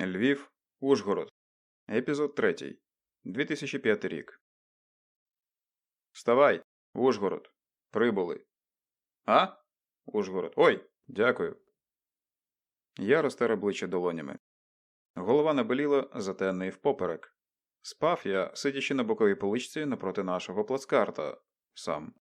Львів, Ужгород. Епізод 3. 2005 рік. Вставай, Ужгород. Прибули. А? Ужгород. Ой, дякую. Я розтер обличчя долонями. Голова наболіла, зате не впоперек. Спав я, сидячи на боковій поличці напроти нашого плацкарта, сам.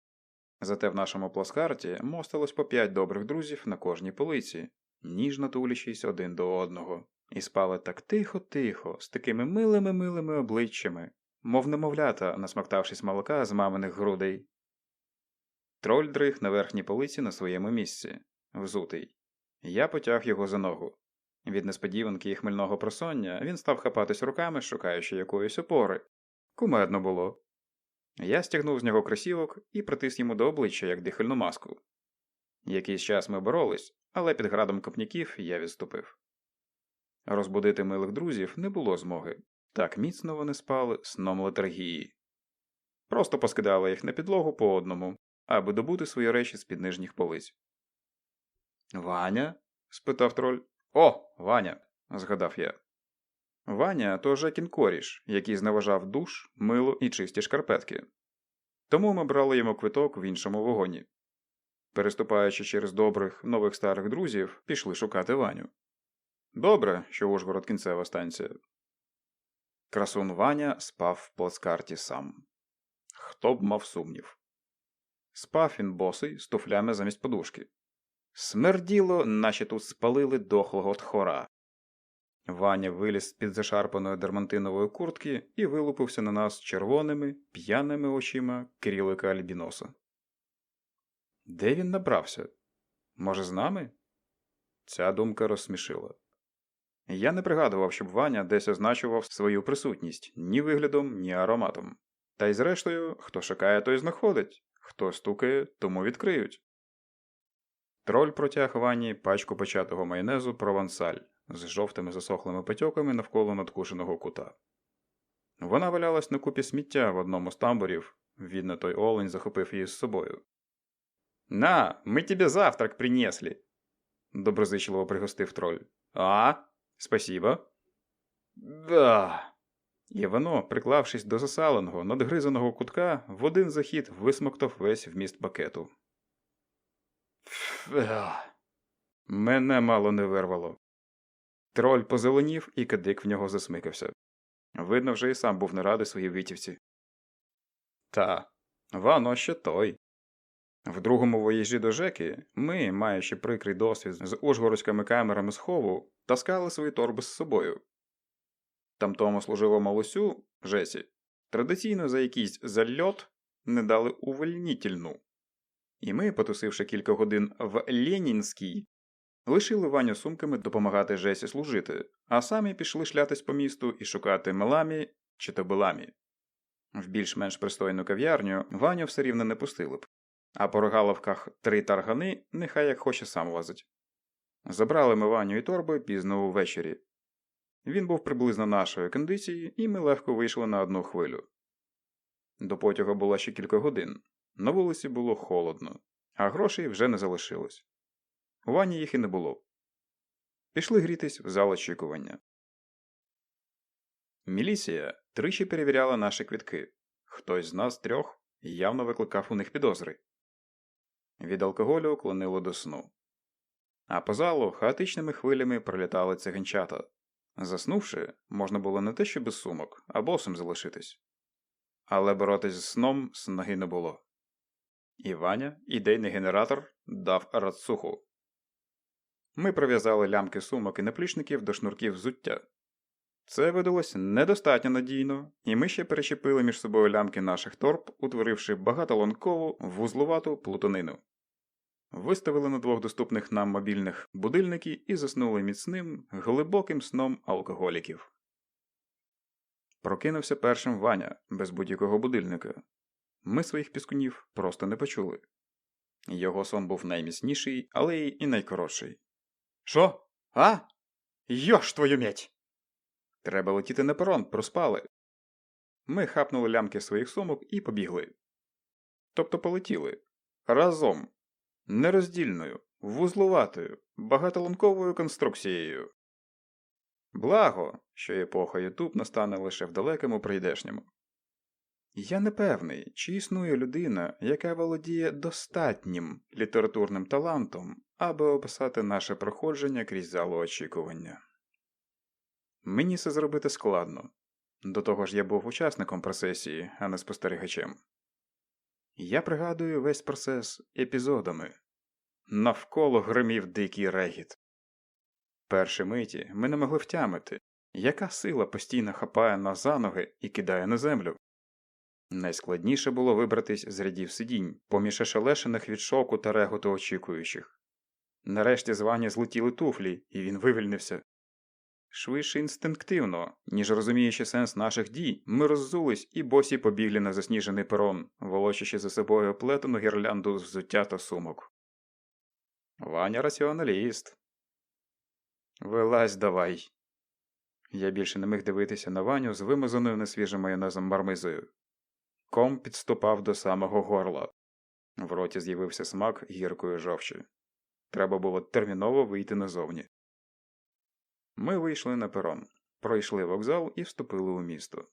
Зате в нашому плацкарті мостилось по п'ять добрих друзів на кожній полиці, ніжно тулячись один до одного, і спали так тихо-тихо, з такими милими милими обличчями, мов немовлята, насмактавшись молока з маминих грудей. Троль дрих на верхній полиці на своєму місці, взутий. Я потяг його за ногу. Від несподіванки і хмельного просоння він став хапатись руками, шукаючи якоїсь опори. Кумедно було. Я стягнув з нього кросівок і притис йому до обличчя, як дихальну маску. Якийсь час ми боролись, але під градом копняків я відступив. Розбудити милих друзів не було змоги. Так міцно вони спали сном летаргії. Просто поскидали їх на підлогу по одному, аби добути свої речі з під нижніх полиць. Ваня? спитав троль. О, Ваня, згадав я. Ваня то Жекін коріш, який зневажав душ, мило і чисті шкарпетки. Тому ми брали йому квиток в іншому вагоні. Переступаючи через добрих нових старих друзів, пішли шукати Ваню. Добре, що Ужгород кінцева станція. Красун Ваня спав в плацкарті сам. Хто б мав сумнів. Спав він босий з туфлями замість подушки. Смерділо, наче тут спалили дохлого тхора. Ваня виліз з під зашарпаної дермантинової куртки і вилупився на нас червоними, п'яними очима Кирилика Альбіноса. Де він набрався? Може, з нами? Ця думка розсмішила. Я не пригадував, щоб Ваня десь означував свою присутність ні виглядом, ні ароматом. Та й зрештою, хто шукає, той знаходить, хто стукає, тому відкриють. Троль протяг Вані пачку початого майонезу провансаль з жовтими засохлими потьоками навколо надкушеного кута. Вона валялась на купі сміття в одному з тамбурів, відно той олень захопив її з собою. На, ми тебе завтрак принесли, доброзичливо пригостив троль. А, спасибо. Да. І воно, приклавшись до засаленого, надгризаного кутка, в один захід висмоктав весь вміст пакету. Мене мало не вирвало. Троль позеленів і кадик в нього засмикався. Видно, вже і сам був не радий своїй витівці. Та, вано ще той. В другому воїжі до Жеки ми, маючи прикрий досвід з ужгородськими камерами схову, таскали свої торби з собою. Тамтому служило малусю Жесі традиційно за якийсь зальот не дали увольнітельну. І ми, потусивши кілька годин в Ленінській, лишили Ваню сумками допомагати Жесі служити, а самі пішли шлятись по місту і шукати меламі чи то беламі. В більш-менш пристойну кав'ярню Ваню все рівно не пустили б, а по рогаловках три таргани нехай як хоче сам лазить. Забрали ми Ваню і торби пізно увечері. Він був приблизно нашої кондиції, і ми легко вийшли на одну хвилю. До потягу було ще кілька годин. На вулиці було холодно, а грошей вже не залишилось. У ванні їх і не було. Пішли грітись в зал очікування. Міліція тричі перевіряла наші квітки. Хтось з нас трьох явно викликав у них підозри. Від алкоголю клонило до сну. А по залу хаотичними хвилями пролітали циганчата. Заснувши, можна було не те, що без сумок, а босом залишитись. Але боротись з сном снаги не було. І Ваня, ідейний генератор, дав рацуху. Ми прив'язали лямки сумок і наплічників до шнурків взуття. Це видалось недостатньо надійно, і ми ще перечепили між собою лямки наших торб, утворивши багатолонкову вузлувату плутанину. Виставили на двох доступних нам мобільних будильники і заснули міцним, глибоким сном алкоголіків. Прокинувся першим Ваня без будь-якого будильника. Ми своїх піскунів просто не почули. Його сон був найміцніший, але й найкоротший. Що? А? Йош твою м'ять! Треба летіти на перон, проспали. Ми хапнули лямки своїх сумок і побігли. Тобто полетіли разом, нероздільною, вузлуватою, багатоланковою конструкцією. Благо, що епоха Ютуб настане лише в далекому прийдешньому. Я не певний, чи існує людина, яка володіє достатнім літературним талантом, аби описати наше проходження крізь залу очікування. Мені це зробити складно. До того ж я був учасником процесії, а не спостерігачем. Я пригадую весь процес епізодами. Навколо гримів дикий регіт. Перші миті ми не могли втямити, яка сила постійно хапає нас за ноги і кидає на землю. Найскладніше було вибратись з рядів сидінь, поміж ошелешених від шоку та реготу очікуючих. Нарешті з злетіли туфлі, і він вивільнився. Швидше інстинктивно, ніж розуміючи сенс наших дій, ми роззулись і босі побігли на засніжений перон, волочачи за собою оплетену гірлянду взуття та сумок. Ваня раціоналіст. Вилазь давай. Я більше не міг дивитися на Ваню з вимазаною несвіжим майонезом мармизою. Ком підступав до самого горла. В роті з'явився смак гіркої жовчі. Треба було терміново вийти назовні. Ми вийшли на перон, пройшли вокзал і вступили у місто.